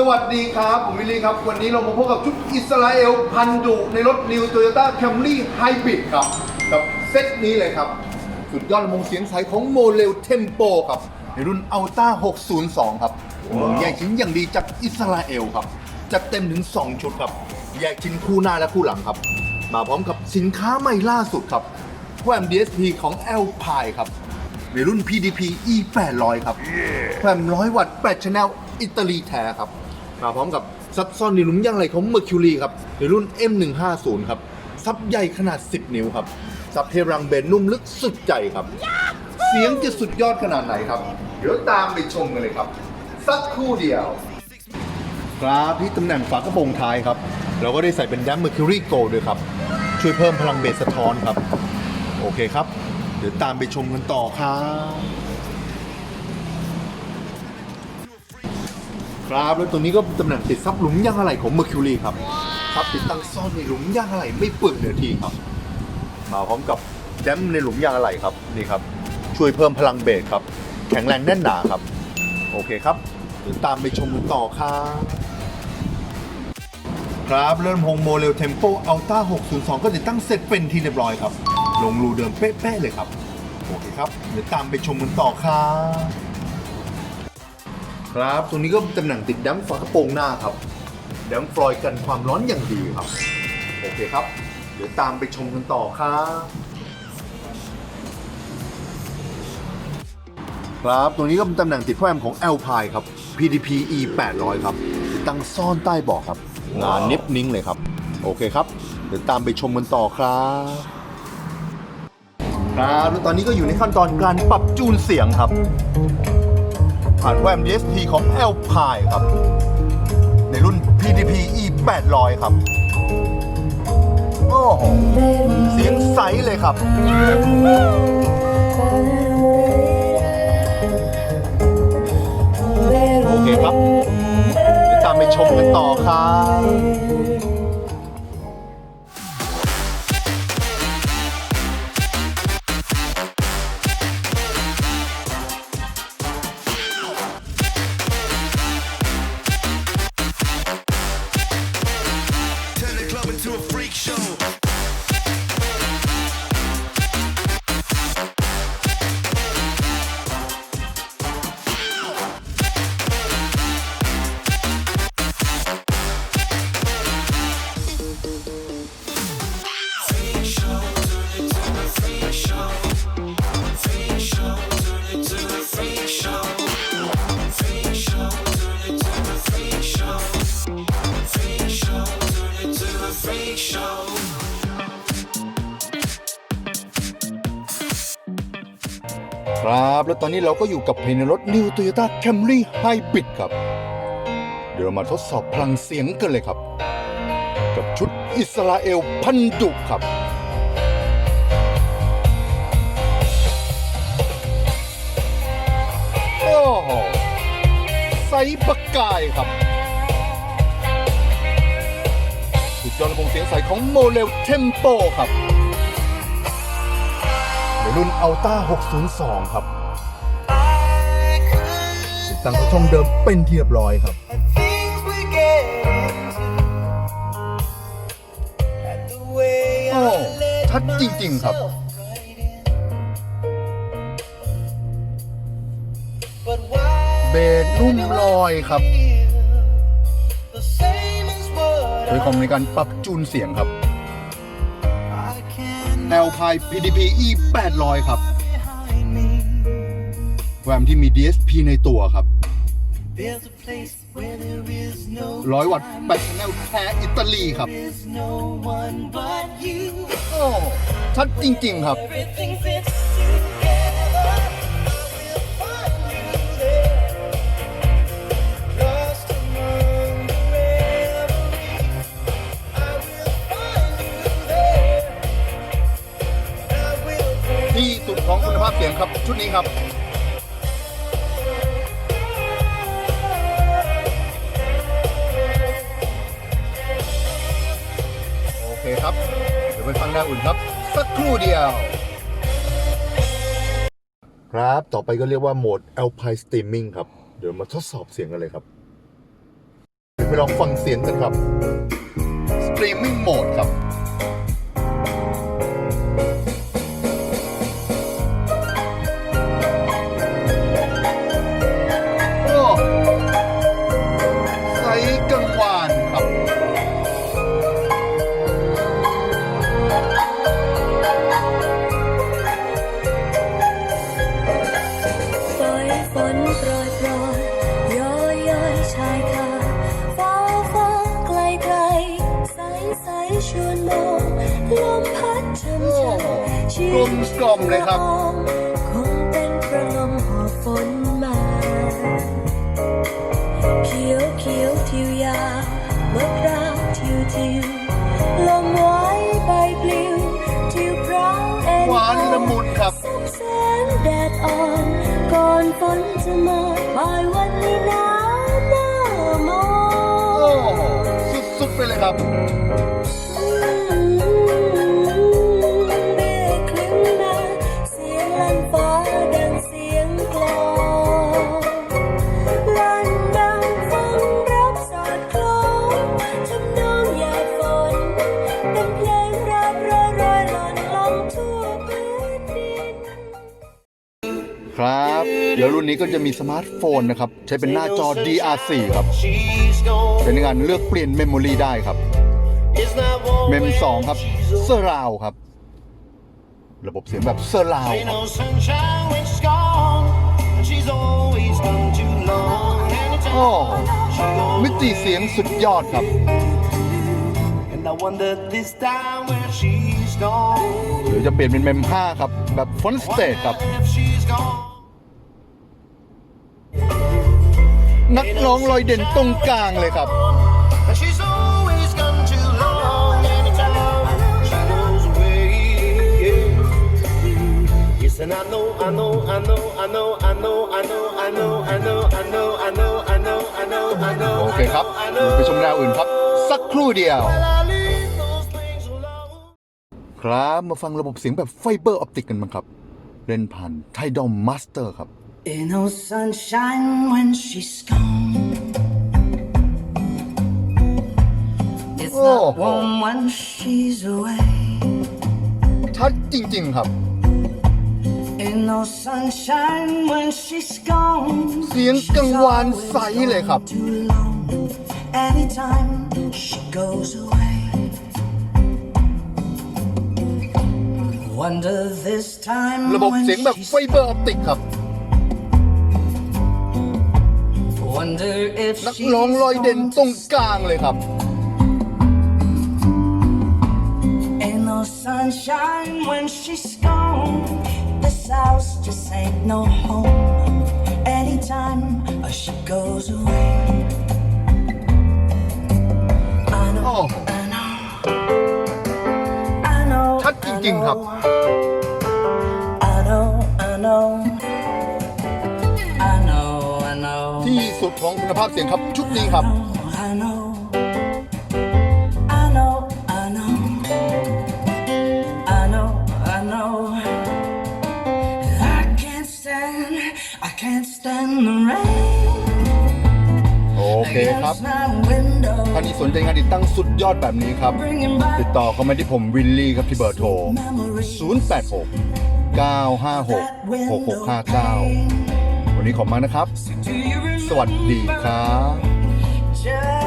สวัสดีครับ ผมวิลลี่ครับ วันนี้เรามาพบกับชุดอิสราเอลพันดุในรถ New Toyota Camry Hybrid ครับ กับเซตนี้เลยครับ สุดยอดลำโพงเสียงใสของโมเลลเทมโปครับ ในรุ่น Alta 602 ครับลำโพงแยกชิ้นอย่างดีจากอิสราเอลครับ จัดเต็มถึง 2 ชุดครับ แยกชิ้นคู่หน้าและคู่หลังครับ มาพร้อมกับสินค้าใหม่ล่าสุดครับแวม DSP ของ Alpine ครับในรุ่น PDP E 800 ครับแความร้อยวัตต์8 Channel อิตาลีแท้ครับ มาพร้อมกับซับซ้อนในหลุมย่างไหลของ Mercury ครับในรุ่น M150 ครับซับใหญ่ขนาด 10 นิ้วครับซับเทรังเบนนุ่มลึกสุดใจครับ เสียงจะสุดยอดขนาดไหนครับ เดี๋ยวตามไปชมกันเลยครับ สักครู่เดียวครับที่ตำแหน่งฝากระโปรงท้ายครับ เราก็ได้ใส่เป็นแดม Mercury Gold ด้วยครับ ช่วยเพิ่มพลังเบสสะท้อนครับ โอเคครับ เดี๋ยวตามไปชมกันต่อครับ ครับ แล้วตัวนี้ก็ตำแหน่งติดซับหลุมยางอะไหล่ของ Mercury ครับซับติดตั้งซ่อนในหลุมยางอะไหล่ไม่เปื้อนเนื้อทีครับ มาพร้อมกับแดมในหลุมยางอะไหล่ครับนี่ครับ ช่วยเพิ่มพลังเบสครับ แข็งแรงแน่นหนาครับ โอเคครับเดี๋ยวตามไปชมกันต่อครับครับเริ่มโฮงโมเลลเทมโปอัลต้า602 ก็ติดตั้งเสร็จเป็นที่เรียบร้อยครับ ลงรูเดิมเป๊ะๆเลยครับ โอเคครับ เดี๋ยวตามไปชมกันต่อครับ ครับ ตรงนี้ก็ตำแหน่งติดดัมฝากระโปรงหน้าครับดัมฟลอยกันความร้อนอย่างดีครับ โอเคครับ เดี๋ยวตามไปชมกันต่อครับครับตรงนี้ก็เป็นตำแหน่งติดแฟ้มของ Alpine ครับ PDP E 800ครับติดตั้งซ่อนใต้เบาะครับงานเน็บนิ้งเลยครับ โอเคครับ เดี๋ยวตามไปชมกันต่อครับครับแล้วตอนนี้ก็อยู่ในขั้นตอนการปรับจูนเสียงครับ ผ่านแวม DSP ของ Alpine ครับ ในรุ่น PDP E 800ครับ โอ้โหเสียงใสเลยครับโอเคครับตามไปชมกันต่อครับ ครับ แล้วตอนนี้เราก็อยู่กับภายในรถ New Toyota Camry Hybrid ครับ เดี๋ยวเรามาทดสอบพลังเสียงกันเลยครับ กับชุดอิสราเอลพันดุครับโอ้โหไซส์ปะกายครับสุดยอดระบบเสียงใสของโมเลลเทมโปครับ รุ่น Alta 602 ครับ ติดตั้งกระช่องเดิมเป็นที่เรียบร้อยครับ Things we get and the way โอ้ I let ชัดจริง ๆ ครับ myself right in. But why เบสนุ่มลอยครับ the same as what โดยคอมในการปรับจูนเสียงครับ I แอลพาย PDP E 800 ครับแวมที่มี DSP ในตัวครับ ร้อยวัตต์แบตแนลแท้อิตาลีครับ ชัดจริง ๆ ครับ ของคุณภาพเสียงครับชุดนี้ครับโอเคครับเดี๋ยวไปฟังหน้าอุ่นครับ สักครู่เดียว ครับต่อไปก็เรียกว่าโหมด Alpine Streaming ครับ เดี๋ยวมาทดสอบเสียงกันเลยครับไปลองฟังเสียงกันครับ Streaming Mode ครับ กลมกล่อมเลยครับคงเป็นประลมหอบฝนมาเขียวเขียวทิวยามะพร้าวทิวทิวลมไว้ใบปลิวทิวพร้าวเอ็นหวานละมุนครับสับแสงแดดอ่อนก่อนฝนจะมาบ่ายวันนี้หนาวหน้ามอโอ้สุดๆไปเลยครับ เป็นเพลงรักรอยรอยหล่นลงทั่วพื้นดิน ครับ เดี๋ยวรุ่นนี้ก็จะมีสมาร์ทโฟนนะครับ ใช้เป็นหน้าจอ DR4 ครับ She's gone. เป็นการเลือกเปลี่ยนเมมโมรีได้ครับ It's not warm เมม2ครับ she's เซอร์ราวครับ ระบบเสียงแบบเซอร์ราว Ain't ครับ no sunshine when she's gone. And she's always gone too long. Anytime โอ้ she goes มิติเสียงสุดยอดครับ I wonder this time where she's gone. หรือจะเปลี่ยนเป็นเมม5ครับ แบบฟอนต์สเตทครับ Wonder if she's gone. นักร้องลอยเด่นตรงกลางเลยครับ And she's always gone too long. Anytime she goes away. yeah. Yes, and I know, I know, I know, I know, I know, I know, I know, I know, I know, I know, I know, I know, I know. โอเคครับไปชมแนวอื่นครับสักครู่เดียว Well, I leave those things alone. ครับ มาฟังระบบเสียงแบบไฟเบอร์ออปติกกันบ้างครับ เล่นผ่านไทดอมมาสเตอร์ครับ Ain't no sunshine when she's gone. It's Oh. not warm when she's away. ชัดจริงๆครับ Ain't no sunshine when she's gone. เสียงกังวานใสเลยครับ Too long. Anytime she goes away. ระบบ when เสียงแบบ she's ไฟเบอร์ออปติกครับ Wonder if นัก she's ร้องลอยเด่น gone ตรงกลางเลยครับ Ain't no sunshine when she's gone. This house just ain't no home. Anytime she goes away. I know, โ ริง ๆ ครับ I know, I know, I know, I know. ที่สุดของคุณภาพเสียงครับชุดนี้ครับ I know, I know, I know, I know, I know. I can't stand, I can't stand the rain โอ เคครับ against my window. ท่านที่สนใจงานติดตั้งสุดยอดแบบนี้ครับ Bringing back ติดต่อเข้ามาที่ผมวิลลี่ครับที่เบอร์โทร 086 956 6659 วันนี้ขอบมากนะครับ Do you remember สวัสดีครับ